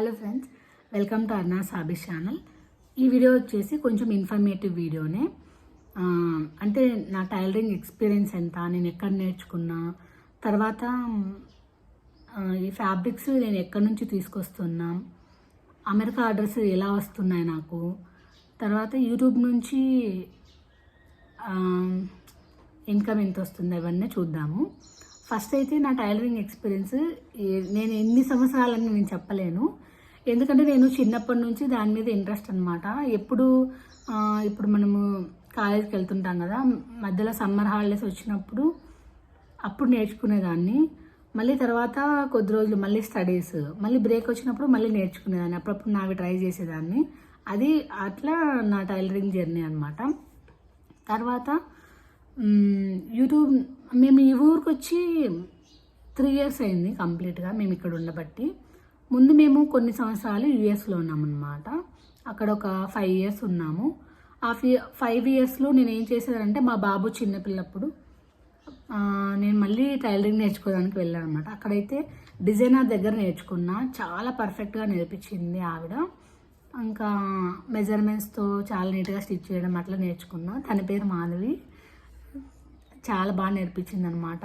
Hello friends welcome to Arna Sabi channel ఈ video వచ్చేసి కొంచెం ఇన్ఫర్మేటివ్ వీడియోనే అంటే నా టైలరింగ్ ఎక్స్పీరియన్స్ ఎంత నేను ఎక్కడ నేర్చుకున్నా తర్వాత ఈ ఫ్యాబ్రిక్స్ నేను ఎక్కడి నుంచి తీసుకొస్తున్నా అమెరికా ఆర్డర్స్ ఎలా వస్తున్నాయి నాకు తర్వాత యూట్యూబ్ నుంచి ఇన్కమ్ ఎంత వస్తుంది అవన్నీ చూద్దాము. ఫస్ట్ అయితే నా టైలరింగ్ ఎక్స్పీరియన్స్ నేను ఎన్ని సంవత్సరాలని నేను చెప్పలేను. ఎందుకంటే నేను చిన్నప్పటి నుంచి దాని మీద ఇంట్రెస్ట్ అనమాట ఎప్పుడు ఇప్పుడు మనము కాలేజీకి వెళ్తుంటాం కదా మధ్యలో సమ్మర్ హాలిడేస్ వచ్చినప్పుడు అప్పుడు నేర్చుకునేదాన్ని. మళ్ళీ తర్వాత కొద్ది రోజులు మళ్ళీ స్టడీస్ మళ్ళీ బ్రేక్ వచ్చినప్పుడు మళ్ళీ నేర్చుకునేదాన్ని. అప్పుడప్పుడు నావి ట్రై చేసేదాన్ని. అది అట్లా నా టైలరింగ్ జర్నీ అనమాట తర్వాత యూట్యూబ్ మేము ఈ ఊరికి వచ్చి త్రీ ఇయర్స్ అయింది కంప్లీట్గా మేము ఇక్కడ ఉండబట్టి. ముందు మేము కొన్ని సంవత్సరాలు యూఎస్లో ఉన్నామన్నమాట. అక్కడ ఒక ఫైవ్ ఇయర్స్ ఉన్నాము. ఆ ఫి ఫైవ్ ఇయర్స్లో నేను ఏం చేసేదంటే మా బాబు చిన్నపిల్లప్పుడు నేను మళ్ళీ టైలరింగ్ నేర్చుకోవడానికి వెళ్ళాను అనమాట అక్కడైతే డిజైనర్ దగ్గర నేర్చుకున్నా. చాలా పర్ఫెక్ట్గా నేర్పించింది ఆవిడ. ఇంకా మెజర్మెంట్స్తో చాలా నీట్గా స్టిచ్ చేయడం అట్లా నేర్చుకున్నా. తన పేరు మాధవి. చాలా బాగా నేర్పించింది అనమాట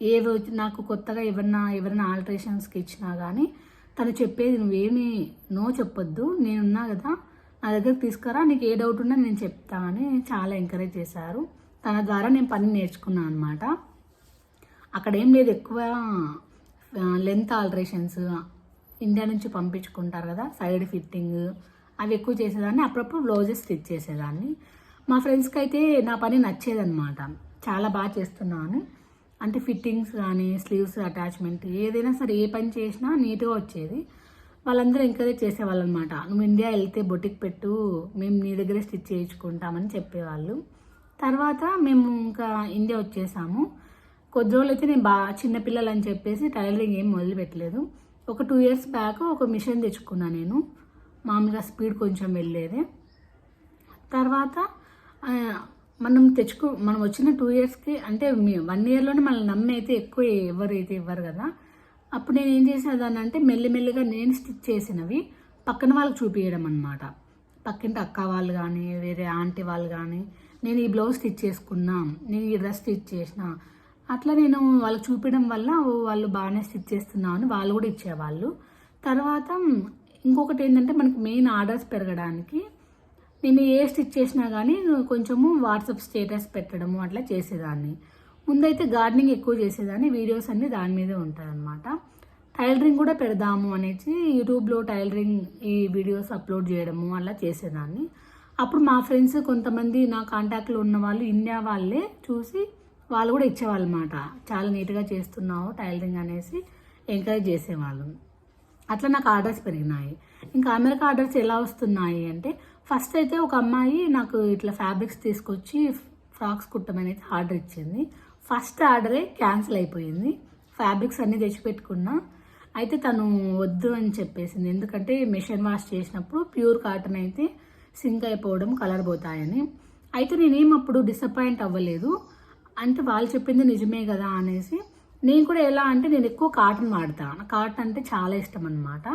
ఏ రోజు నాకు కొత్తగా ఎవరన్నా ఎవరైనా ఆల్టరేషన్స్కి ఇచ్చినా కానీ తను చెప్పేది నువ్వేమి నో చెప్పొద్దు నేనున్నా కదా నా దగ్గరకు తీసుకురా నీకు ఏ డౌట్ ఉన్నా నేను చెప్తా అని చాలా ఎంకరేజ్ చేశారు. తన ద్వారా నేను పని నేర్చుకున్నాను అనమాట అక్కడ ఏం లేదు ఎక్కువ లెంత్ ఆల్టరేషన్స్ ఇండియా నుంచి పంపించుకుంటారు కదా సైడ్ ఫిట్టింగ్ అవి ఎక్కువ చేసేదాన్ని. అప్పుడప్పుడు బ్లౌజెస్ స్టిచ్ చేసేదాన్ని. మా ఫ్రెండ్స్కి అయితే నా పని నచ్చేదన్నమాట. చాలా బాగా చేస్తున్నాను అంటే ఫిట్టింగ్స్ కానీ స్లీవ్స్ అటాచ్మెంట్ ఏదైనా సరే ఏ పని చేసినా నీట్గా వచ్చేది. వాళ్ళందరూ ఎంకరేజ్ చేసేవాళ్ళు అనమాట నువ్వు ఇండియా వెళ్తే బొటిక్ పెట్టు మేము నీ దగ్గరే స్టిచ్ చేయించుకుంటామని చెప్పేవాళ్ళు. తర్వాత మేము ఇంకా ఇండియా వచ్చేసాము. కొద్ది రోజులు అయితే నేను బాగా చిన్నపిల్లలు అని చెప్పేసి టైలరింగ్ ఏం మొదలు పెట్టలేదు ఒక టూ ఇయర్స్ బ్యాక్ ఒక మిషన్ తెచ్చుకున్నా నేను. మామూలుగా స్పీడ్ కొంచెం వెళ్ళేది. తర్వాత మనం తెచ్చుకో మనం వచ్చిన టూ ఇయర్స్కి అంటే వన్ ఇయర్లోనే మనల్ని నమ్మి అయితే ఎక్కువ ఎవరైతే ఇవ్వరు కదా అప్పుడు నేను ఏం చేసేదాన్ని అంటే మెల్లిమెల్లిగా నేను స్టిచ్ చేసినవి పక్కన వాళ్ళకి చూపించడం అనమాట పక్కింటి అక్క వాళ్ళు కానీ వేరే ఆంటీ వాళ్ళు కానీ నేను ఈ బ్లౌజ్ స్టిచ్ చేసుకున్నా నేను ఈ డ్రెస్ స్టిచ్ చేసిన అట్లా నేను వాళ్ళకి చూపించడం వల్ల వాళ్ళు బాగానే స్టిచ్ చేస్తున్నావు అని వాళ్ళు కూడా ఇచ్చేవాళ్ళు. తర్వాత ఇంకొకటి ఏంటంటే మనకి మెయిన్ ఆర్డర్స్ పెరగడానికి నేను ఏ స్టిచ్ చేసినా కానీ కొంచెము వాట్సాప్ స్టేటస్ పెట్టడము అట్లా చేసేదాన్ని. ముందైతే గార్డెనింగ్ ఎక్కువ చేసేదాన్ని వీడియోస్ అన్నీ దాని మీదే ఉంటాయన్నమాట. టైలరింగ్ కూడా పెడదాము అనేసి యూట్యూబ్లో టైలరింగ్ ఈ వీడియోస్ అప్లోడ్ చేయడము అలా చేసేదాన్ని. అప్పుడు మా ఫ్రెండ్స్ కొంతమంది నా కాంటాక్ట్లో ఉన్న వాళ్ళు ఇండియా వాళ్ళే చూసి వాళ్ళు కూడా ఇచ్చేవాళ్ళు అనమాట చాలా నీట్గా చేస్తున్నావు టైలరింగ్ అనేసి ఎంకరేజ్ చేసేవాళ్ళు. అట్లా నాకు ఆర్డర్స్ పెరిగినాయి. ఇంకా అమెరికా ఆర్డర్స్ ఎలా వస్తున్నాయి అంటే ఫస్ట్ అయితే ఒక అమ్మాయి నాకు ఇట్లా ఫ్యాబ్రిక్స్ తీసుకొచ్చి ఫ్రాక్స్ కుట్టమని అయితే ఆర్డర్ ఇచ్చింది. ఫస్ట్ ఆర్డరే క్యాన్సిల్ అయిపోయింది. ఫ్యాబ్రిక్స్ అన్నీ తెచ్చిపెట్టుకున్నా. అయితే తను వద్దు అని చెప్పేసింది. ఎందుకంటే మిషన్ వాష్ చేసినప్పుడు ప్యూర్ కాటన్ అయితే సింక్ అయిపోవడం కలర్ పోతాయని. అయితే నేనేం అప్పుడు డిసప్పాయింట్ అవ్వలేదు. అంటే వాళ్ళు చెప్పింది నిజమే కదా అనేసి నేను కూడా ఎలా అంటే నేను ఎక్కువ కాటన్ వాడతాను. కాటన్ అంటే చాలా ఇష్టం అనమాట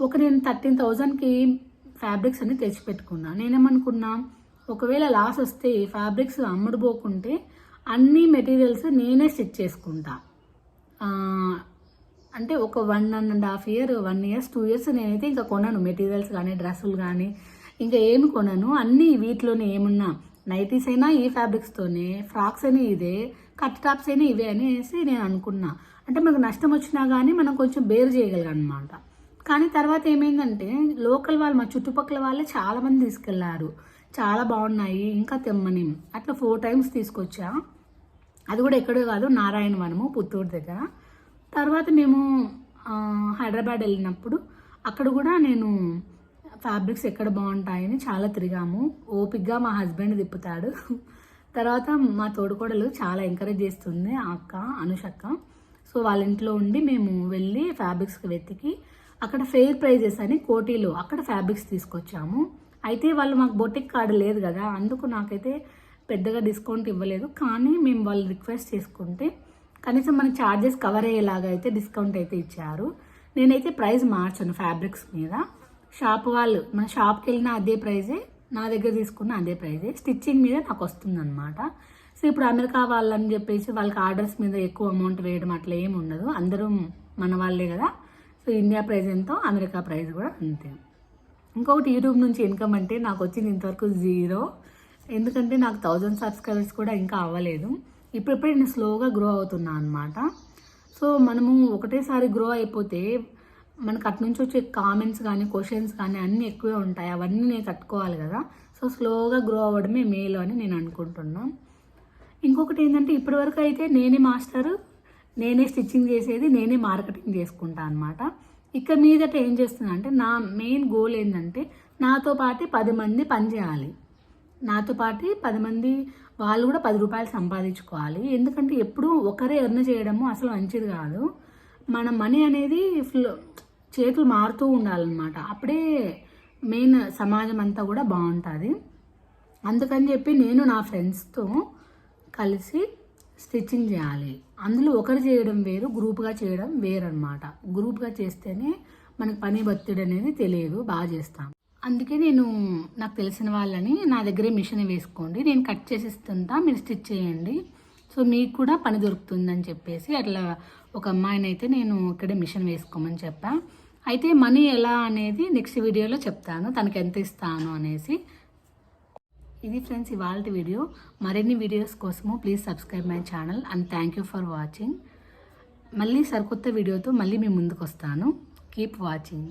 ఒక నేను థర్టీన్ థౌజండ్కి ఫ్యాబ్రిక్స్ అన్ని తెచ్చిపెట్టుకున్నా. నేనేమనుకున్నా ఒకవేళ లాస్ వస్తే ఫ్యాబ్రిక్స్ అమ్ముడుపోకుంటే అన్ని మెటీరియల్స్ నేనే స్టిచ్ చేసుకుంటా. అంటే ఒక one and half year one years two years నేనైతే ఇంకా కొనను. మెటీరియల్స్ కానీ డ్రెస్సులు కానీ ఇంకా ఏమి కొనను. అన్నీ వీటిలోనే ఏమున్నా నైటీస్ అయినా ఈ ఫ్యాబ్రిక్స్తోనే ఫ్రాక్స్ అయినా ఇదే కట్ టాప్స్ అయినా ఇవే అనేసి నేను అనుకున్నా. అంటే మనకు నష్టం వచ్చినా కానీ మనం కొంచెం బేర్ చేయగలిగా అనమాట కానీ తర్వాత ఏమైందంటే లోకల్ వాళ్ళు మా చుట్టుపక్కల వాళ్ళే చాలామంది తీసుకెళ్ళారు. చాలా బాగున్నాయి ఇంకా తెమ్మని. అట్లా ఫోర్ టైమ్స్ తీసుకొచ్చా. అది కూడా ఎక్కడో కాదు నారాయణవనము పుత్తూరు దగ్గర. తర్వాత మేము హైదరాబాద్ వెళ్ళినప్పుడు అక్కడ కూడా నేను ఫ్యాబ్రిక్స్ ఎక్కడ బాగుంటాయని చాలా తిరిగాము. ఓపిక్గా మా హస్బెండ్ తిప్పుతాడు. తర్వాత మా తోడుకోడలు చాలా ఎంకరేజ్ చేస్తుంది ఆ అక్క అనుషక్క సో వాళ్ళ ఇంట్లో ఉండి మేము వెళ్ళి ఫ్యాబ్రిక్స్కి వెతికి అక్కడ ఫెయిర్ ప్రైజెస్ అని కోటీలో అక్కడ ఫ్యాబ్రిక్స్ తీసుకొచ్చాము. అయితే వాళ్ళు మాకు బొటిక్ కార్డు లేదు కదా అందుకు నాకైతే పెద్దగా డిస్కౌంట్ ఇవ్వలేదు. కానీ మేము వాళ్ళు రిక్వెస్ట్ చేసుకుంటే కనీసం మన ఛార్జెస్ కవర్ అయ్యేలాగా అయితే డిస్కౌంట్ అయితే ఇచ్చారు. నేనైతే ప్రైస్ మార్చాను ఫ్యాబ్రిక్స్ మీద. షాప్ వాళ్ళు మన షాప్కి వెళ్ళిన అదే ప్రైజే నా దగ్గర తీసుకున్న అదే ప్రైజే స్టిచ్చింగ్ మీద నాకు వస్తుంది అనమాట సో ఇప్పుడు అమెరికా వాళ్ళని చెప్పేసి వాళ్ళకి ఆర్డర్స్ మీద ఎక్కువ అమౌంట్ వేయడం అట్లా ఏమి ఉండదు. అందరూ మన వాళ్ళే కదా. సో ఇండియా ప్రైజ్ ఎంతో అమెరికా ప్రైజ్ కూడా అంతే. ఇంకొకటి యూట్యూబ్ నుంచి ఇన్కమ్ అంటే నాకు వచ్చింది ఇంతవరకు జీరో. ఎందుకంటే నాకు థౌజండ్ సబ్స్క్రైబర్స్ కూడా ఇంకా అవ్వలేదు. ఇప్పుడిప్పుడే నేను స్లోగా గ్రో అవుతున్నా అనమాట సో మనము ఒకటేసారి గ్రో అయిపోతే మనకు అటు నుంచి వచ్చే కామెంట్స్ కానీ క్వశ్చన్స్ కానీ అన్నీ ఎక్కువే ఉంటాయి. అవన్నీ నేను తట్టుకోవాలి కదా. సో స్లోగా గ్రో అవ్వడమే మేలు అని నేను అనుకుంటున్నాను ఇంకొకటి ఏంటంటే ఇప్పటివరకు అయితే నేనే మాస్టర్ నేనే స్టిచ్చింగ్ చేసేది నేనే మార్కెటింగ్ చేసుకుంటా అనమాట ఇక మీదట ఏం చేస్తున్నా అంటే నా మెయిన్ గోల్ ఏంటంటే నాతో పాటు పది మంది పనిచేయాలి నాతో పాటు పది మంది వాళ్ళు కూడా పది రూపాయలు సంపాదించుకోవాలి. ఎందుకంటే ఎప్పుడూ ఒకరే ఎర్న చేయడము అసలు మంచిది కాదు. మన మనీ అనేది ఫ్లో చేతులు మారుతూ ఉండాలన్నమాట. అప్పుడే మెయిన్ సమాజం అంతా కూడా బాగుంటుంది. అందుకని చెప్పి నేను నా ఫ్రెండ్స్తో కలిసి స్టిచ్చింగ్ చేయాలి. అందులో ఒకరు చేయడం వేరు గ్రూప్గా చేయడం వేరు అనమాట గ్రూప్గా చేస్తేనే మనకు పని ఒత్తిడి అనేది తెలియదు బాగా చేస్తాం అందుకే నేను నాకు తెలిసిన వాళ్ళని నా దగ్గరే మిషన్ వేసుకోండి. నేను కట్ చేసి ఇస్తుంటా మీరు స్టిచ్ చేయండి. సో మీకు కూడా పని దొరుకుతుందని చెప్పేసి అట్లా ఒక అమ్మాయిని అయితే నేను ఇక్కడే మిషన్ వేసుకోమని చెప్పా. అయితే మనీ ఎలా అనేది నెక్స్ట్ వీడియోలో చెప్తాను తనకి ఎంత ఇస్తాను అనేసి. ఇది ఫ్రెండ్స్ ఇవాళ వీడియో. మరిన్ని వీడియోస్ కోసము please subscribe my channel and thank you for watching మళ్ళీ సరికొత్త వీడియోతో మళ్ళీ మీ ముందుకు వస్తాను కీప్ వాచింగ్